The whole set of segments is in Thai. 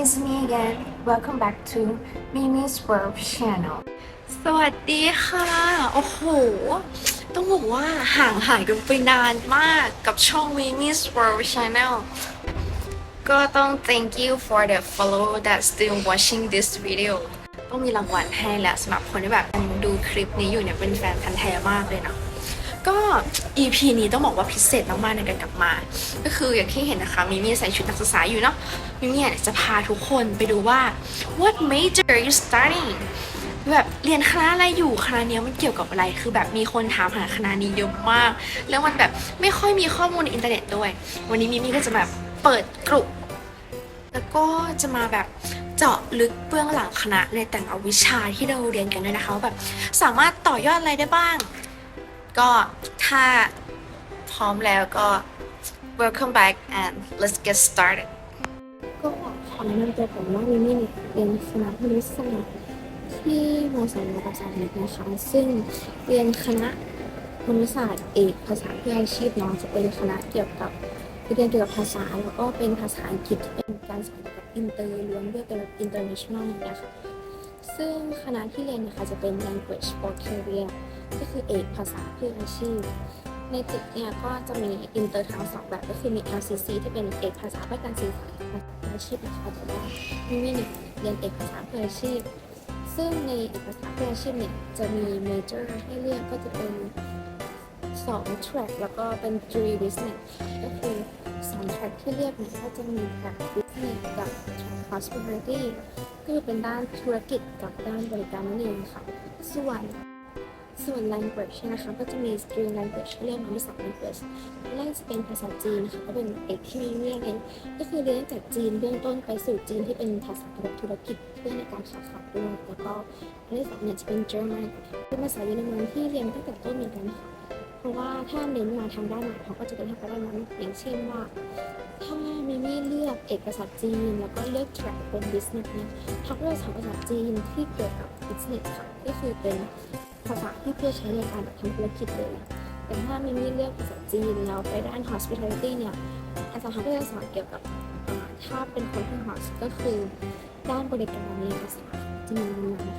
It's me again. Welcome back to Mimi's World Channel. สวัสดีค่ะ โอ้โห ต้องบอกว่าห่างหายกันไปนานมากกับช่อง Mimi's World Channel ก็ต้อง thank you for the follow that still watching this video ต้องมีรางวัลให้แหละสำหรับคนที่แบบดูคลิปนี้อยู่เนี่ยเป็นแฟนพันธ์แท้มากเลยเนาะ ก็ EP นี้ต้องบอกว่าพิเศษมากๆในการกลับมา ก็คืออย่างที่เห็นนะคะมิมี่ใส่ชุดนักศึกษาอยู่เนาะมิมี่เนี่ยจะพาทุกคนไปดูว่า what major are you studying แบบเรียนคณะอะไรอยู่คณะนี้มันเกี่ยวกับอะไร คือแบบมีคนถามหาคณะนี้เยอะมาก แล้วมันแบบไม่ค่อยมีข้อมูลในอินเทอร์เน็ตด้วย วันนี้มิมี่ก็จะแบบเปิดกลุ่มแล้วก็จะมาแบบเจาะลึกเบื้องหลังคณะในแต่ละวิชาที่เราเรียนกันด้วยนะคะว่าแบบสามารถต่อยอดอะไรได้บ้าง ก็ถ้าพร้อมแล้วก็ welcome back and let's get started ก็ขอแนะนำตัวก่อนว่ามิมี่เนี่เรียนคณะมนุษยศาสตร์ที่มศวภาษาอังกฤษนะคะซึ่งเรียนคณะมนุษยศาสตร์เอกภาษาเพื่ออาชีพเนาะจะเป็นคณะเกี่ยวกับเรียนเกี่ยวกับภาษาแล้วก็เป็นภาษาอังกฤษที่เป็นการสอนเกี่ยวกับอินเตอร์ล้วนด้วยเป็น international นะคะซึ่งคณะที่เรียนนะคะจะเป็น language for career ก็คือเอกภาษาเพื่ออาชีพ ในตึกเนี่ยก็จะมีอินเตอร์ทั้งสองแบบก็คือมี LCC ที่เป็นเอกภาษาเพื่อการสื่อสารภาษาอาชีพนะคะแต่ว่ามิมี่เนี่ยเรียนเอกภาษาเพื่ออาชีพ ซึ่งในเอกภาษาเพื่ออาชีพเนี่ยจะมีเมเจอร์ให้เลือกก็จะเป็น2 track แล้วก็เป็น three business ก็คือ2 track ที่เลือกเนี่ยก็จะมีแบบ business กับ track hospitality ก็คือเป็นด้านธุรกิจกับด้านบริการนั่นเองค่ะส่วน ส่วน language นะคะก็จะมี stream language เรียกมาที่สอง language แรกจะเป็นภาษาจีนนะคะก็เป็นเอกที่มีเรียกเองก็คือเรียนตั้งแต่จีนเบื้องต้นไปสู่จีนที่เป็นภาษาธุรกิจเพื่อในการค้าขายด้วยแล้วก็อันที่สองเนี่ยจะเป็น German เป็นภาษาเยอรมันที่เรียนตั้งแต่ต้นเหมือนกันค่ะเพราะว่าถ้าเน้นมาทางด้านไหนเขาก็จะเน้นทางด้านนั้นอย่างเช่นว่าถ้ามิมี่เลือกเอกภาษาจีน แล้วก็เลือก track เป็น business เนี่ยเขาก็จะสอนภาษาจีนที่เกี่ยวกับ business ค่ะก็คือเป็น ภาษาที่เพื่อใช้ในการแบบทำธุรกิจเลยแต่ถ้ามิมี่เลือกภาษาจีนแล้วไปด้าน hospitality เนี่ยอาจารย์เขาก็จะสอนเกี่ยวกับอ่าถ้าเป็นคนที่ host ก็คือด้านบริการในภาษาจีนนะคะ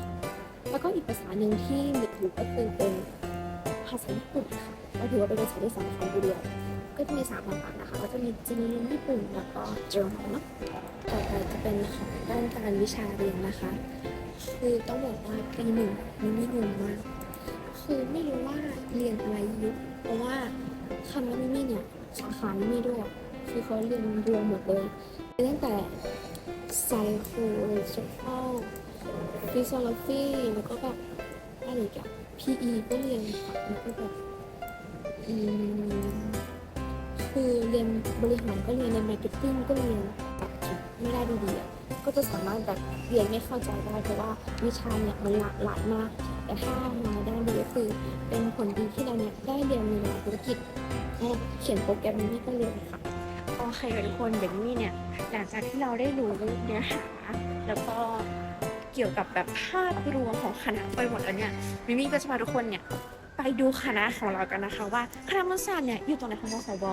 แล้วก็อีกภาษาหนึ่งที่นึกอยู่ก็คือเป็นภาษาญี่ปุ่นค่ะก็ถือว่าเป็นภาษาที่สำคัญทีเดียวก็จะมีสามภาษานะคะก็จะมีจีนญี่ปุ่นแล้วก็เยอรมันเนาะต่อไปจะเป็นของด้านการวิชาเรียนนะคะ คือต้องบอกว่าปีหนึ่งมิมี่งงมาก คือไม่รู้ว่าเรียนอะไรอยู่เพราะว่าคณะมิมี่เนี่ยสาขามิมี่ด้วยคือเขาเรียนรวมหมดเลยตั้งแต่ psychological physiology แล้วก็แบบอะไรอีกอะ PE ก็เรียนค่ะแล้วก็แบบอืมคือเรียนบริหารก็เรียนใน marketing ก็เรียนแบบไม่ได้ดูดีอะก็จะสามารถแบบเรียนไม่เข้าใจได้เพราะว่าวิชาเนี่ยมันหลากหลายมาก แต่ถ้ามาด้านดีก็คือเป็นผลดีที่เราเนี่ยได้เรียนในงานธุรกิจเขียนโปรแกรมนี้ก็เรียนค่ะโอเคทุกคนเดี๋ยวมี่เนี่ยหลังจากที่เราได้รู้เนื้อหา แล้วก็เกี่ยวกับแบบภาพรวมของคณะไปหมดแล้วเนี่ยมิมี่ก็จะพาทุกคนเนี่ยไปดูคณะของเรากันนะคะว่าคณะมนุษยศาสตร์เนี่ยอยู่ตรงไหนของมสว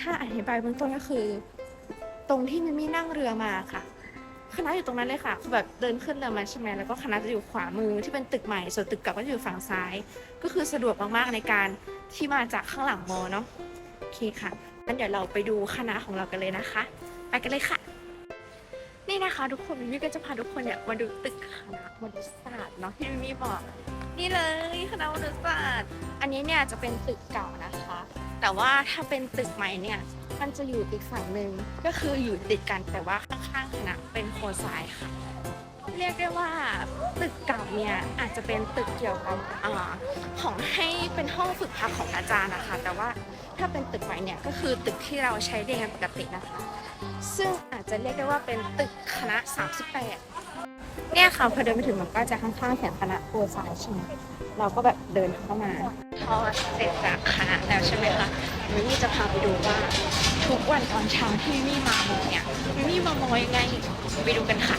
ถ้าอธิบายเบื้องต้นก็คือ ตรงที่มิมี่นั่งเรือมาค่ะ คณะอยู่ตรงนั้นเลยค่ะคือแบบเดินขึ้นเรือมาใช่ไหมแล้วก็คณะจะอยู่ขวามือที่เป็นตึกใหม่ส่วนตึกเก่าก็จะอยู่ฝั่งซ้าย ก็คือสะดวกมากๆในการที่มาจากข้างหลังมอเนาะโอเคค่ะงั้นเดี๋ยวเราไปดูคณะของเรากันเลยนะคะ ไปกันเลยค่ะนี่นะคะทุกคนมิมี่ก็จะพาทุกคนเนี่ยมาดูตึกคณะมนุษยศาสตร์เนาะที่มิมี่บอก นี่เลยคณะมนุษยศาสตร์ อันนี้เนี่ยจะเป็นตึกเก่านะคะ แต่ว่าถ้าเป็นตึกใหม่เนี่ยมันจะอยู่อีกฝั่งหนึ่งก็คืออยู่ติดกันแต่ว่าข้างๆคณะเป็นโคซายค่ะ เรียกได้ว่าตึกเก่าเนี่ยอาจจะเป็นตึกเกี่ยวกับอของให้เป็นห้องฝึกพักของอาจารย์นะคะ แต่ว่าถ้าเป็นตึกใหม่เนี่ยก็คือตึกที่เราใช้เรียนปกตินะคะ ซึ่งอาจจะเรียกได้ว่าเป็นตึกคณะ 38 เนี่ยค่ะพอเดินไปถึงมันก็จะข้างๆเขียนคณะโคซายใช่ไหมเราก็แบบเดินเข้ามา พอเสร็จจากคณะแล้วใช่ไหมคะมิมี่จะพาไปดูว่า ทุกวันตอนเช้าที่มิมี่มาโมเนี่ยมิมี่มามอยังไงไปดูกันค่ะ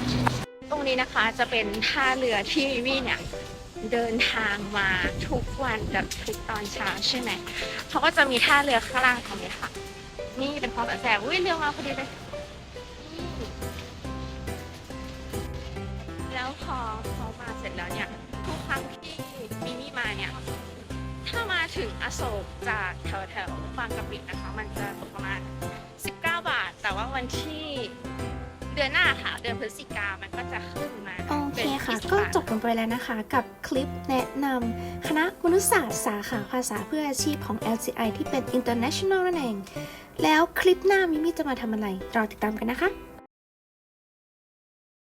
ตรงนี้นะคะจะเป็นท่าเรือที่มิมี่เนี่ยเดินทางมาทุกวันกับทุกตอนเช้าใช่ไหมเขาก็จะมีท่าเรือข้างล่างตรงนี้ค่ะ นี่เป็นความแสบอุ้ยเรือมาพอดีเลยแล้วพอพอมาเสร็จแล้วเนี่ย ถ้ามาถึงอโศกจากแถวแถวๆบางกะปินะคะ มันจะตกประมาณ 19 บาท แต่ว่าวันที่เดือนหน้าค่ะ เดือนพฤศจิกามันก็จะขึ้นมาโอเคป็นค่ะ20ก็บาทจบกันไปแล้วนะคะกับคลิปแนะนำคณะมนุษยศาสตร์สาขาภาษาเพื่ออาชีพของ LCI ที่เป็น international นั่นเอง แล้วคลิปหน้ามิมี่จะมาทำอะไร รอติดตามกันนะคะ